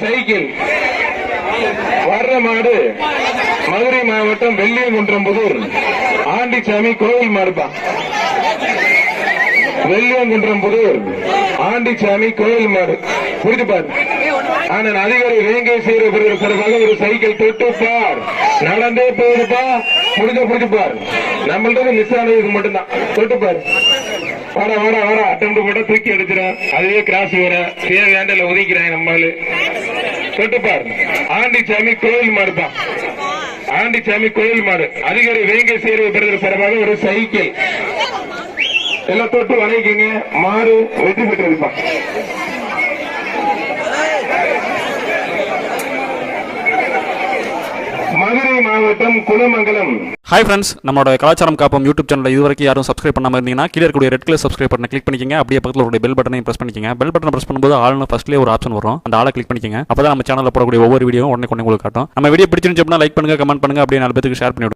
Cycle வர்ற மாடு மதுரை மாவட்டம் வெள்ளியங்குன்றம்புதூர் ஆண்டிச்சாமி கோவில் மாடுப்பா. வெள்ளியங்குன்றம்புதூர் ஆண்டிச்சாமி கோவில் மாடு. புரிஞ்சுப்பார் ஆனால் அதிகாரி வேங்கை செய்கிற பிறகு சார்பாக ஒரு சைக்கிள் தொட்டுப்பார் நடந்தே போயிருப்பா. முடிஞ்ச புரிஞ்சுப்பார் நம்மள்ட மிஸ் ஆனது இது மட்டும்தான். தொட்டுப்பார் வாடா வாடா வாடா. அட்டம் போட்டா தூக்கி அடிச்சிடும் அதுவே கிராஸ் வர சேர் வேண்டல நம்மளு. தொட்டு பாரு ஆண்டிச்சாமி கோயில் மாடுப்பா ஆண்டிச்சாமி கோயில் மாடு. அதிகாரி வேங்கை சேர்வு பெறுதல் சார்பாக ஒரு சைக்கிள். எல்லாம் தொட்டு வணங்கிக்கங்க மாடு வெற்றி பெற்றிருப்பான் மதுரை மாவட்டம் குலமங்கலம் ஹாய் ஃப்ரெண்ட்ஸ் நம்மளோட கலாச்சாரம் காப்போம் யூடியூப் சேனல் இது வரைக்கும் யாரும் சப்ஸ்கிரைப் பண்ணாமல் இருந்தீங்கன்னா கீழே இருக்கக்கூடிய ரெட் கலர் சப்ஸ்கிரைப் பட்டனை கிளிக் பண்ணிக்கங்க. அப்படியே பக்கத்தில் ஒரு பெல் பட்டனையும் பிரஸ் பண்ணிக்கங்க. பெல் பட்டனை பிரஸ் பண்ணும்போது ஆளுநர் ஃபர்ஸ்ட்லேயே ஒரு ஆப்ஷன் வரும். அந்த ஆளை கிளிக் பண்ணிக்கங்க. அப்பதான் நம்ம சேனலில் போடக்கூடிய ஒவ்வொரு வீடியோ உடனே கொண்டு உங்களுக்கு காட்டும். நம்ம வீடியோ பிடிச்சிருந்துச்சு அப்படின்னா லைக் பண்ணுங்க கமெண்ட் பண்ணுங்க. அப்படியே நாலு பேருக்கு ஷேர் பண்ணிவிடும்